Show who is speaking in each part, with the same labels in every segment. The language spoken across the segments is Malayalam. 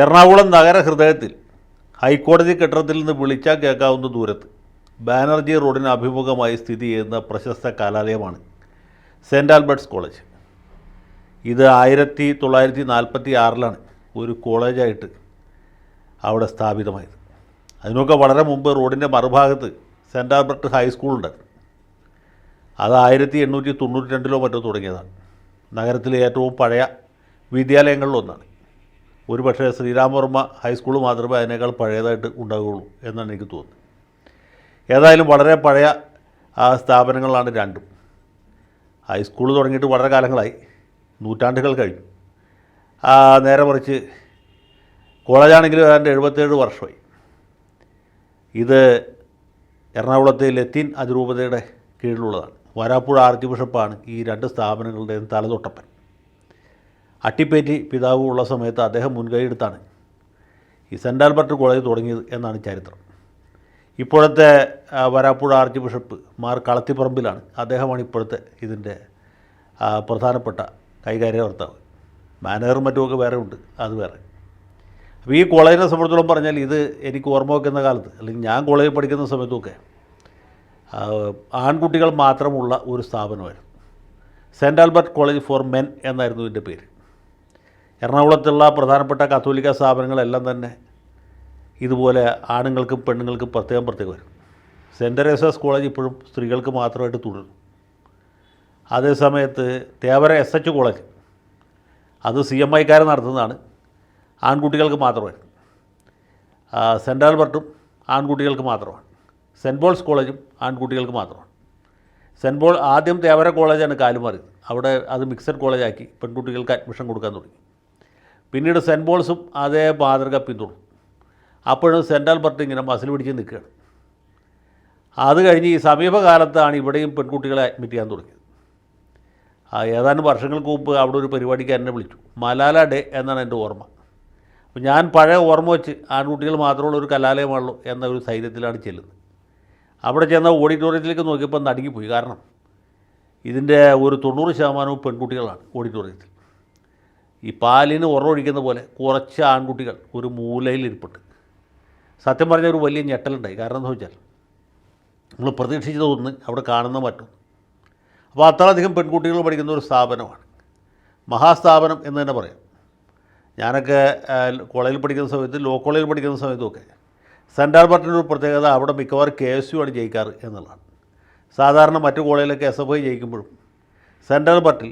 Speaker 1: എറണാകുളം നഗരഹൃദയത്തിൽ ഹൈക്കോടതി കെട്ടിടത്തിൽ നിന്ന് വിളിച്ചാൽ കേൾക്കാവുന്ന ദൂരത്ത് ബാനർജി റോഡിന് അഭിമുഖമായി സ്ഥിതി ചെയ്യുന്ന പ്രശസ്ത കലാലയമാണ് സെന്റ് ആൽബർട്ട്സ് കോളേജ്. ഇത് ആയിരത്തി തൊള്ളായിരത്തി നാൽപ്പത്തി ആറിലാണ് ഒരു കോളേജായിട്ട് അവിടെ സ്ഥാപിതമായത്. അതിനൊക്കെ വളരെ മുമ്പ് റോഡിന്റെ മറുഭാഗത്ത് സെന്റ് ആൽബർട്ട് ഹൈസ്കൂൾ ഹൈസ്കൂളുണ്ട് അത് ആയിരത്തി എണ്ണൂറ്റി തൊണ്ണൂറ്റി രണ്ടിലോ മറ്റോ തുടങ്ങിയതാണ്. നഗരത്തിലെ ഏറ്റവും പഴയ വിദ്യാലയങ്ങളിലൊന്നാണ്. ഒരു പക്ഷേ ശ്രീരാമവർമ്മ ഹൈസ്കൂൾ മാത്രമേ അതിനേക്കാൾ പഴയതായിട്ട് ഉണ്ടാകുകയുള്ളൂ എന്നാണ് എനിക്ക് തോന്നുന്നത്. ഏതായാലും വളരെ പഴയ സ്ഥാപനങ്ങളാണ് രണ്ടും. ഹൈസ്കൂൾ തുടങ്ങിയിട്ട് വളരെ കാലങ്ങളായി. നൂറ്റാണ്ടുകൾ കഴിഞ്ഞു. നേരെ മറിച്ച് കോളേജാണെങ്കിലും ഏതാണ്ട് എഴുപത്തേഴ് വർഷമായി. ഇത് എറണാകുളത്തെ ലത്തീൻ അതിരൂപതയുടെ കീഴിലുള്ളതാണ്. വരാപ്പുഴ ആർച്ച് ബിഷപ്പാണ് ഈ രണ്ട് സ്ഥാപനങ്ങളുടെയും തലതൊട്ടപ്പൻ. അട്ടിപ്പേറ്റി പിതാവ് ഉള്ള സമയത്ത് അദ്ദേഹം മുൻകൈയെടുത്താണ് ഈ സെന്റ് ആൽബർട്ട് കോളേജ് തുടങ്ങിയത് എന്നാണ് ചരിത്രം. ഇപ്പോഴത്തെ വരാപ്പുഴ ആർച്ച് ബിഷപ്പ് മാർ കളത്തിപ്പറമ്പിലാണ് അദ്ദേഹമാണ് ഇപ്പോഴത്തെ ഇതിന്റെ പ്രധാനപ്പെട്ട കൈകാര്യകർത്താവ് മാനേജറും മറ്റുമൊക്കെ വേറെ ഉണ്ട് അത് വേറെ. അപ്പോൾ ഈ കോളേജിനെ സംബന്ധിച്ചോളം പറഞ്ഞാൽ ഇത് എനിക്ക് ഓർമ്മ വയ്ക്കുന്ന കാലത്ത് അല്ലെങ്കിൽ ഞാൻ കോളേജിൽ പഠിക്കുന്ന സമയത്തൊക്കെ ആൺകുട്ടികൾ മാത്രമുള്ള ഒരു സ്ഥാപനമായിരുന്നു. Saint Albert college for men എന്നായിരുന്നു ഇതിന്റെ പേര്. എറണാകുളത്തുള്ള പ്രധാനപ്പെട്ട കത്തോലിക്ക സ്ഥാപനങ്ങളെല്ലാം തന്നെ ഇതുപോലെ ആണുങ്ങൾക്കും പെണ്ണുങ്ങൾക്കും പ്രത്യേകം പ്രത്യേകം വരും. സെന്റ് തെരേസാസ് കോളേജ് ഇപ്പോഴും സ്ത്രീകൾക്ക് മാത്രമായിട്ട് തുടരും. അതേസമയത്ത് തേവര എസ് എച്ച് കോളേജ് അത് സി എം ഐക്കാർ നടത്തുന്നതാണ്. ആൺകുട്ടികൾക്ക് ആ, സെന്റ് ആൽബർട്ടും ആൺകുട്ടികൾക്ക് മാത്രമാണ്. സെന്റ് പോൾസ് കോളേജും ആൺകുട്ടികൾക്ക് മാത്രമാണ്. സെന്റ് പോൾ ആദ്യം തേവര കോളേജാണ് കാലുമാറിയത്. അവിടെ അത് മിക്സഡ് കോളേജാക്കി പെൺകുട്ടികൾക്ക് അഡ്മിഷൻ കൊടുക്കാൻ തുടങ്ങി. പിന്നീട് സെന്റ് പോൾസും അതേ മാതൃക പിന്തുടർന്നു. അപ്പോഴും സെന്റ് ആൽബർട്ട് ഇങ്ങനെ മസിൽ പിടിച്ച് നിൽക്കുകയാണ്. അത് കഴിഞ്ഞ് ഈ സമീപകാലത്താണ് ഇവിടെയും പെൺകുട്ടികളെ അഡ്മിറ്റ് ചെയ്യാൻ തുടങ്ങിയത്. ഏതാനും വർഷങ്ങൾക്ക് മുമ്പ് അവിടെ ഒരു പരിപാടിക്ക് എന്നെ വിളിച്ചു. മലാല ഡേ എന്നാണ് എന്റെ ഓർമ്മ. അപ്പോൾ ഞാൻ പഴയ ഓർമ്മ വെച്ച് ആൺകുട്ടികൾ മാത്രമുള്ള ഒരു കലാലയമാണല്ലോ എന്ന ഒരു ധൈര്യത്തിലാണ് ചെല്ലുന്നത്. അവിടെ ചെന്ന ഓഡിറ്റോറിയത്തിലേക്ക് നോക്കിയപ്പോൾ നടുങ്ങിപ്പോയി. കാരണം ഇതിന്റെ ഒരു തൊണ്ണൂറ് ശതമാനവും പെൺകുട്ടികളാണ് ഓഡിറ്റോറിയത്തിൽ. ഈ പാലിന് ഉറവൊഴിക്കുന്ന പോലെ കുറച്ച് ആൺകുട്ടികൾ ഒരു മൂലയിൽ ഇരിപ്പുണ്ട്. സത്യം പറഞ്ഞാൽ ഒരു വലിയ ഞെട്ടലുണ്ടായി. കാരണം എന്താ വെച്ചാൽ നമ്മൾ പ്രതീക്ഷിച്ചതൊന്ന് അവിടെ കാണുന്ന മറ്റും. അപ്പോൾ അത്രയധികം പെൺകുട്ടികൾ പഠിക്കുന്ന ഒരു സ്ഥാപനമാണ്. മഹാസ്ഥാപനം എന്ന് തന്നെ പറയാം. ഞാനൊക്കെ കോളേജിൽ പഠിക്കുന്ന സമയത്ത് ലോ കോളേജിൽ പഠിക്കുന്ന സമയത്തൊക്കെ സെൻട്രൽ ആൽബർട്ടിന്റെ ഒരു പ്രത്യേകത അവിടെ മിക്കവാറും കെ എസ് യു ആണ് ജയിക്കാറ് എന്നുള്ളതാണ്. സാധാരണ മറ്റു കോളേജിലൊക്കെ എസ് എഫ് ഐ ജയിക്കുമ്പോഴും സെൻട്രൽ ആൽബർട്ടിൽ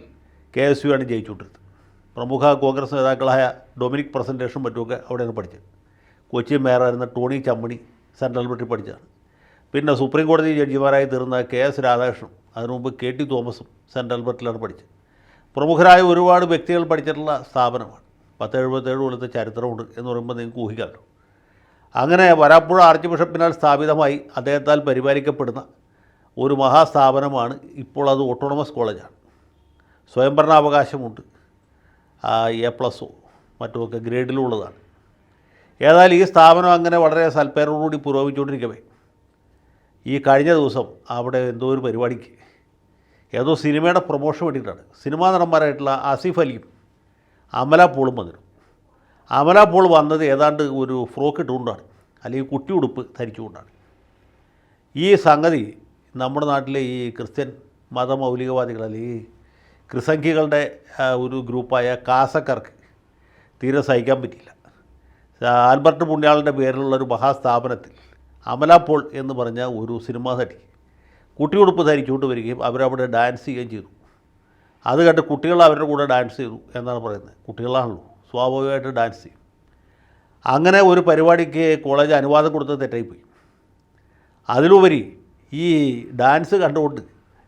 Speaker 1: കെ എസ് യു ആണ് ജയിച്ചുകൊണ്ടിരുന്നത്. പ്രമുഖ കോൺഗ്രസ് നേതാക്കളായ ഡൊമിനിക് പ്രസന്റേഷൻ മറ്റുമൊക്കെ അവിടെയാണ് പഠിച്ചത്. കൊച്ചി മേയറായിരുന്ന ടോണി ചമ്മണി സെൻട്രൽ ആൽബർട്ടിൽ പഠിച്ചതാണ്. പിന്നെ സുപ്രീം കോടതി ജഡ്ജിമാരായി തീർന്ന കെ എസ് രാധാകൃഷ്ണൻ അതിനു മുമ്പ് കെ ടി തോമസും സെൻട്രൽ ബർട്ടിലാണ് പഠിച്ചത്. പ്രമുഖരായ ഒരുപാട് വ്യക്തികൾ പഠിച്ചിട്ടുള്ള സ്ഥാപനമാണ്. പത്ത് എഴുപത്തേഴ് കൊല്ലത്തെ ചരിത്രമുണ്ട് എന്ന് പറയുമ്പോൾ നിങ്ങൾക്ക് ഊഹിക്കാമല്ലോ. അങ്ങനെ വരാപ്പുഴ ആർച്ച് ബിഷപ്പിനാൽ സ്ഥാപിതമായി അദ്ദേഹത്താൽ പരിപാലിക്കപ്പെടുന്ന ഒരു മഹാസ്ഥാപനമാണ് ഇപ്പോൾ അത് ഓട്ടോണമസ് കോളേജാണ്. സ്വയംഭരണാവകാശമുണ്ട് എ പ്ലസോ മറ്റുമൊക്കെ ഗ്രേഡിലുള്ളതാണ്. ഏതായാലും ഈ സ്ഥാപനം അങ്ങനെ വളരെ സൽപ്പേരോടുകൂടി പുരോഗമിച്ചുകൊണ്ടിരിക്കവേ. ഈ കഴിഞ്ഞ ദിവസം അവിടെ എന്തോ ഒരു പരിപാടിക്ക് ഏതോ സിനിമയുടെ പ്രൊമോഷൻ വേണ്ടിയിട്ടാണ്. സിനിമാ നടന്മാരായിട്ടുള്ള ആസിഫ് അലിയും അമല പോളും വന്നിരുന്നു. അമല പോൾ വന്നത് ഏതാണ്ട് ഒരു ഫ്രോക്ക് ഇട്ടുകൊണ്ടാണ്. അല്ലെങ്കിൽ കുട്ടി ഉടുപ്പ് ധരിച്ചുകൊണ്ടാണ്. ഈ സംഗതി നമ്മുടെ നാട്ടിലെ ഈ ക്രിസ്ത്യൻ മതമൗലികവാദികൾ അല്ലെങ്കിൽ ക്രിസംഖ്യകളുടെ ഒരു ഗ്രൂപ്പായ കാസക്കാർക്ക് തീരെ സഹിക്കാൻ പറ്റിയില്ല. ആൽബർട്ട് പുണ്യാളിന്റെ പേരിലുള്ള ഒരു മഹാസ്ഥാപനത്തിൽ അമല പോൾ എന്ന് പറഞ്ഞ ഒരു സിനിമാ നടി കുട്ടിയുടുപ്പ് ധരിച്ചുകൊണ്ട് വരികയും അവരവിടെ ഡാൻസ് ചെയ്യുകയും ചെയ്തു. അത് കണ്ട് കുട്ടികൾ അവരുടെ കൂടെ ഡാൻസ് ചെയ്തു എന്നാണ് പറയുന്നത്. കുട്ടികളാണല്ലോ സ്വാഭാവികമായിട്ട് ഡാൻസ് ചെയ്യും. അങ്ങനെ ഒരു പരിപാടിക്ക് കോളേജ് അനുവാദം കൊടുത്ത് തെറ്റായിപ്പോയി. അതിലുപരി ഈ ഡാൻസ് കണ്ടുകൊണ്ട്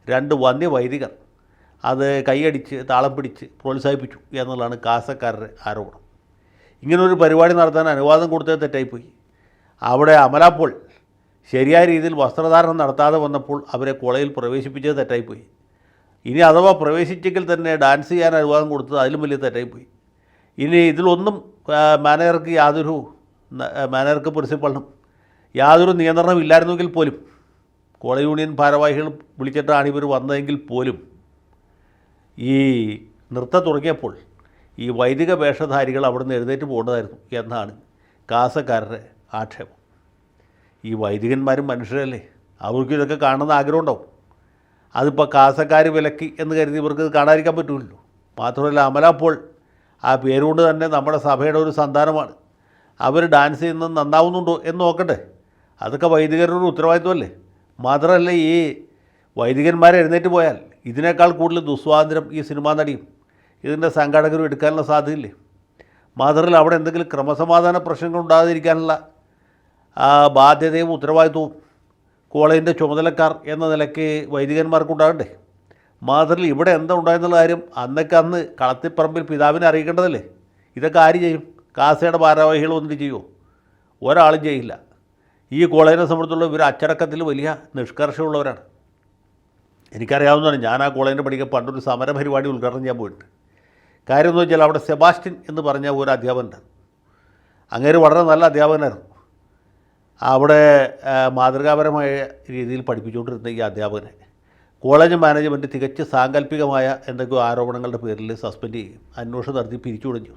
Speaker 1: രണ്ട് വന്യവൈദികർ അത് കൈയടിച്ച് താളം പിടിച്ച് പ്രോത്സാഹിപ്പിച്ചു എന്നുള്ളതാണ് കാസക്കാരുടെ ആരോപണം. ഇങ്ങനൊരു പരിപാടി നടത്താൻ അനുവാദം കൊടുത്തത് തെറ്റായിപ്പോയി. അവിടെ അമലാപ്പോൾ ശരിയായ രീതിയിൽ വസ്ത്രധാരണം നടത്താതെ വന്നപ്പോൾ അവരെ കോളേജിൽ പ്രവേശിപ്പിച്ചത് തെറ്റായിപ്പോയി. ഇനി അഥവാ പ്രവേശിച്ചെങ്കിൽ തന്നെ ഡാൻസ് ചെയ്യാൻ അനുവാദം കൊടുത്തത് അതിലും വലിയ തെറ്റായിപ്പോയി. ഇനി ഇതിലൊന്നും മാനേജർക്ക് യാതൊരു മാനേജർക്ക് പ്രിൻസിപ്പളിനും യാതൊരു നിയന്ത്രണം ഇല്ലായിരുന്നെങ്കിൽ പോലും കോളേജ് യൂണിയൻ ഭാരവാഹികൾ വിളിച്ചിട്ടാണ് ഇവർ വന്നതെങ്കിൽ പോലും ഈ നൃത്തം തുടങ്ങിയപ്പോൾ ഈ വൈദിക വേഷധാരികൾ അവിടെ നിന്ന് എഴുന്നേറ്റ് പോകേണ്ടതായിരുന്നു എന്നാണ് കാസക്കാരുടെ ആക്ഷേപം. ഈ വൈദികന്മാരും മനുഷ്യരല്ലേ? അവർക്ക് ഇതൊക്കെ കാണുന്ന ആഗ്രഹം ഉണ്ടാവും അതിപ്പോൾ കാസക്കാർ വിലക്കി എന്ന് കരുതി ഇവർക്ക് ഇത് കാണാതിരിക്കാൻ പറ്റുമല്ലോ മാത്രമല്ല അമലാപ്പോൾ ആ പേരുകൊണ്ട് തന്നെ നമ്മുടെ സഭയുടെ ഒരു സന്താനമാണ്. അവർ ഡാൻസ് ചെയ്യുന്നത് നന്നാവുന്നുണ്ടോ എന്ന് നോക്കട്ടെ. അതൊക്കെ വൈദികരുടെ ഉത്തരവാദിത്വമല്ലേ? മാത്രമല്ല ഈ വൈദികന്മാരെ എഴുന്നേറ്റ് പോയാൽ ഇതിനേക്കാൾ കൂടുതൽ ദുസ്വാതന്ത്ര്യം ഈ സിനിമാ നടിയും ഇതിന്റെ സംഘാടകരും എടുക്കാനുള്ള സാധ്യതയില്ലേ? മാത്രമല്ല അവിടെ എന്തെങ്കിലും ക്രമസമാധാന പ്രശ്നങ്ങൾ ഉണ്ടാകാതിരിക്കാനുള്ള ബാധ്യതയും ഉത്തരവാദിത്വവും കോളേജിന്റെ ചുമതലക്കാർ എന്ന നിലയ്ക്ക് വൈദികന്മാർക്കുണ്ടാകണ്ടേ? മാത്രമല്ല ഇവിടെ എന്താ ഉണ്ടായെന്നുള്ള കാര്യം അന്നൊക്കെ അന്ന് കളത്തിപ്പറമ്പിൽ പിതാവിനെ അറിയിക്കേണ്ടതല്ലേ? ഇതൊക്കെ ആര് ചെയ്യും? കാസയുടെ ഭാരവാഹികൾ വന്നിട്ട് ചെയ്യുമോ ഒരാളും ചെയ്യില്ല. ഈ കോളേജിനെ സംബന്ധിച്ചുള്ള ഇവർ അച്ചടക്കത്തിൽ വലിയ നിഷ്കർഷമുള്ളവരാണ് എനിക്കറിയാവുന്നതാണ് ഞാൻ ആ കോളേജിന്റെ പഠിക്കാൻ പണ്ടൊരു സമര പരിപാടി ഉദ്ഘാടനം ചെയ്യാൻ പോയിട്ട് കാര്യം എന്ന് വെച്ചാൽ അവിടെ സെബാസ്റ്റ്യൻ എന്ന് പറഞ്ഞ ഒരു അധ്യാപകനുണ്ടായിരുന്നു അങ്ങേര് വളരെ നല്ല അധ്യാപകനായിരുന്നു. അവിടെ മാതൃകാപരമായ രീതിയിൽ പഠിപ്പിച്ചുകൊണ്ടിരുന്ന ഈ അധ്യാപകനെ കോളേജ് മാനേജ്മെന്റ് തികച്ച് സാങ്കല്പികമായ എന്തൊക്കെയോ ആരോപണങ്ങളുടെ പേരിൽ സസ്പെൻഡ് ചെയ്യും. അന്വേഷണം നടത്തി പിരിച്ചു കൊടുഞ്ഞു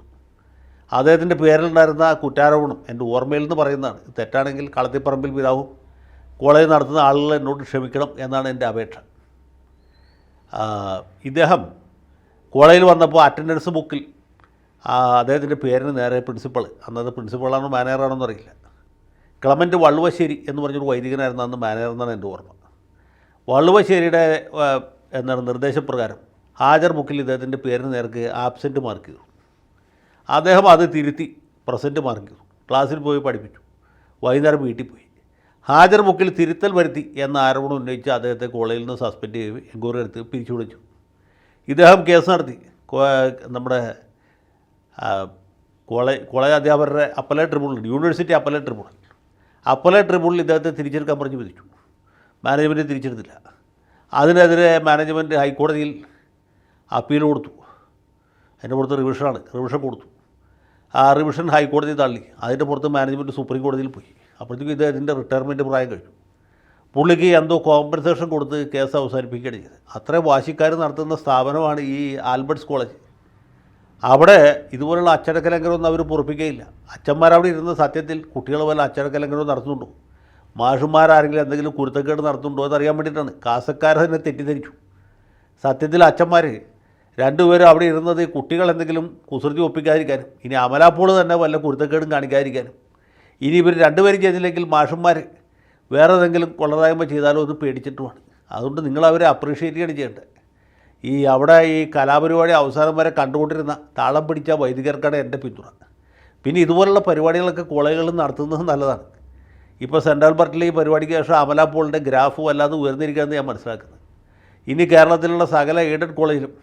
Speaker 1: അദ്ദേഹത്തിന്റെ പേരിലുണ്ടായിരുന്ന കുറ്റാരോപണം എന്റെ ഓർമ്മയിൽ നിന്ന് പറയുന്നതാണ്. തെറ്റാണെങ്കിൽ കളത്തിപ്പറമ്പിൽ പിതാവും കോളേജ് നടത്തുന്ന ആളുകൾ എന്നോട് ക്ഷമിക്കണം എന്നാണ് എന്റെ അപേക്ഷ. ഇദ്ദേഹം കോളേജിൽ വന്നപ്പോൾ അറ്റൻഡൻസ് ബുക്കിൽ അദ്ദേഹത്തിന്റെ പേരിന് നേരെ പ്രിൻസിപ്പൾ അന്നത് പ്രിൻസിപ്പളാണോ മാനേജറാണോ അറിയില്ല ക്ലമന്റ് വള്ളുവശ്ശേരി എന്ന് പറഞ്ഞൊരു വൈദികനായിരുന്നു അന്ന് മാനേജർ എന്നാണ് എന്റെ ഓർമ്മ. വള്ളുവശ്ശേരിയുടെ എന്താണ് നിർദ്ദേശപ്രകാരം ഹാജർ ബുക്കിൽ ഇദ്ദേഹത്തിന്റെ പേരിന് നേർക്ക് ആബ്സെന്റ് മാർക്ക് ചെയ്തു. അദ്ദേഹം അത് തിരുത്തി പ്രസന്റ് മാർക്ക് ചെയ്തു. ക്ലാസ്സിൽ പോയി പഠിപ്പിച്ചു. വൈകുന്നേരം വീട്ടിൽ പോയി. ഹാജർ ബുക്കിൽ തിരുത്തൽ വരുത്തി എന്ന ആരോപണം ഉന്നയിച്ച് അദ്ദേഹത്തെ കോളേജിൽ നിന്ന് സസ്പെൻഡ് ചെയ്ത് എൻക്വയറി എടുത്ത് പിരിച്ചു വിളിച്ചു. ഇദ്ദേഹം കേസ് നടത്തി. നമ്മുടെ കോളേജ് കോളേജ് അധ്യാപകരുടെ appellate tribunal university appellate tribunal. Appellate tribunal ഇദ്ദേഹത്തെ തിരിച്ചെടുക്കാൻ പറഞ്ഞ് വിധിച്ചു. മാനേജ്മെന്റ് തിരിച്ചെടുത്തില്ല. അതിനെതിരെ മാനേജ്മെന്റ് ഹൈക്കോടതിയിൽ അപ്പീൽ കൊടുത്തു. അതിന്റെ പുറത്ത് റിവിഷനാണ്. റിവിഷൻ കൊടുത്തു. ആ റിവിഷൻ ഹൈക്കോടതി തള്ളി. അതിന്റെ പുറത്ത് മാനേജ്മെന്റ് സുപ്രീം കോടതിയിൽ പോയി. അപ്പോഴത്തേക്കും ഇത് അതിന്റെ റിട്ടയർമെന്റ് പ്രായം കഴിഞ്ഞു. പുള്ളിക്ക് എന്തോ കോമ്പൻസേഷൻ കൊടുത്ത് കേസ് അവസാനിപ്പിക്കുകയാണ് ചെയ്തത്. അത്രയും വാശിക്കാർ നടത്തുന്ന സ്ഥാപനമാണ് ഈ ആൽബർട്ട്സ് കോളേജ്. അവിടെ ഇതുപോലുള്ള അച്ചടക്ക ലംഘനമൊന്നും അവർ പൊറപ്പിക്കുകയില്ല. അച്ഛന്മാരവിടെ ഇരുന്ന സത്യത്തിൽ കുട്ടികൾ പോലെ അച്ചടക്ക ലംഘനം നടത്തുന്നുണ്ടോ? മാഷുമാരാരെങ്കിലും എന്തെങ്കിലും കുരുത്തക്കേട് നടത്തുന്നുണ്ടോ എന്നറിയാൻ വേണ്ടിയിട്ടാണ്. കാസക്കാരെ തന്നെ തെറ്റിദ്ധരിച്ചു. സത്യത്തിൽ അച്ഛന്മാർ രണ്ടുപേരും അവിടെ ഇരുന്നത് കുട്ടികൾ എന്തെങ്കിലും കുസൃതി ഒപ്പിക്കാതിരിക്കാനും ഇനി അമലാപ്പോൾ തന്നെ വല്ല കുരുത്തക്കേടും കാണിക്കാതിരിക്കാനും ഇനി ഇവർ രണ്ടുപേരും ചെയ്തില്ലെങ്കിൽ മാഷന്മാർ വേറെ ഏതെങ്കിലും കൊള്ളതായ്മ ചെയ്താലോ എന്ന് പേടിച്ചിട്ടുമാണ്. അതുകൊണ്ട് നിങ്ങൾ അവരെ അപ്രീഷിയേറ്റ് ചെയ്യണം ചെയ്യേണ്ടത്. ഈ അവിടെ ഈ കലാപരിപാടി അവസാനം വരെ കണ്ടുകൊണ്ടിരുന്ന താളം പിടിച്ച വൈദികർക്കാണ് എന്റെ പിന്തുണ. പിന്നെ ഇതുപോലുള്ള പരിപാടികളൊക്കെ കോളേജുകളിൽ നടത്തുന്നത് നല്ലതാണ്. ഇപ്പോൾ സെൻട്രൽ പാർട്ടിലെ ഈ പരിപാടിക്ക് ശേഷം അമല പോളിന്റെ ഗ്രാഫ് വല്ലാതെ ഉയർന്നിരിക്കുകയെന്ന് ഞാൻ മനസ്സിലാക്കുന്നത്. ഇനി കേരളത്തിലുള്ള സകല എയ്ഡഡ് കോളേജിലും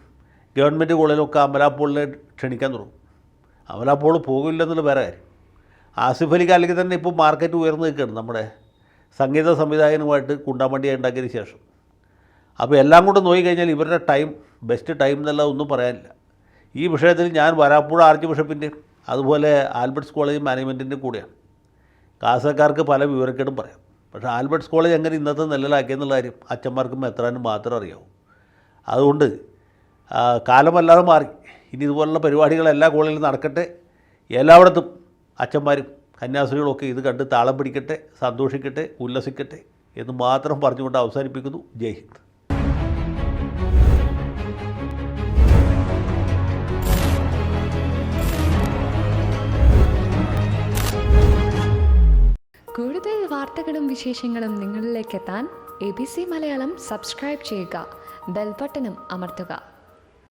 Speaker 1: ഗവൺമെന്റ് കോളേജിലും ഒക്കെ അമല പോളിനെ ക്ഷണിക്കാൻ തുടങ്ങും. അമല പോൾ പോകില്ലെന്നുള്ള വേറെ കാര്യം. ആസിഫ് അലിക്ക് അല്ലെങ്കിൽ തന്നെ ഇപ്പോൾ മാർക്കറ്റ് ഉയർന്നു നിൽക്കുകയാണ് നമ്മുടെ സംഗീത സംവിധായകനുമായിട്ട് കുണ്ടാമണ്ടി ഉണ്ടാക്കിയതിന് ശേഷം. അപ്പോൾ എല്ലാം കൂടെ നോക്കിക്കഴിഞ്ഞാൽ ഇവരുടെ ടൈം ബെസ്റ്റ് ടൈം എന്നല്ല ഒന്നും പറയാനില്ല. ഈ വിഷയത്തിൽ ഞാൻ വരാപ്പുഴ ആർച്ച് ബിഷപ്പിന്റെ അതുപോലെ ആൽബർട്ട്സ് കോളേജ് മാനേജ്മെന്റിന്റെ കൂടെയാണ്. കാസക്കാർക്ക് പല വിവരക്കേടും പറയാം. പക്ഷേ ആൽബർട്ട്സ് കോളേജ് എങ്ങനെ ഇന്നത്തെ നിലയിലാക്കിയെന്നുള്ള കാര്യം അച്ഛന്മാർക്കും എത്രാനും മാത്രം അറിയാവും. അതുകൊണ്ട് കാലമല്ലാതെ മാറി. ഇനി ഇതുപോലുള്ള പരിപാടികൾ എല്ലാ കോളേജിലും നടക്കട്ടെ. എല്ലായിടത്തും അച്ഛന്മാരും കന്യാസ്ത്രീകളൊക്കെ ഇത് കണ്ട് താളം പിടിക്കട്ടെ സന്തോഷിക്കട്ടെ ഉല്ലസിക്കട്ടെ എന്ന് മാത്രം പറഞ്ഞുകൊണ്ട് അവസാനിപ്പിക്കുന്നു. ജയ് ഹിന്ദ്.
Speaker 2: കൂടുതൽ വാർത്തകളും വിശേഷങ്ങളും മലയാളം സബ്സ്ക്രൈബ് ചെയ്യുക. അമർത്തുക.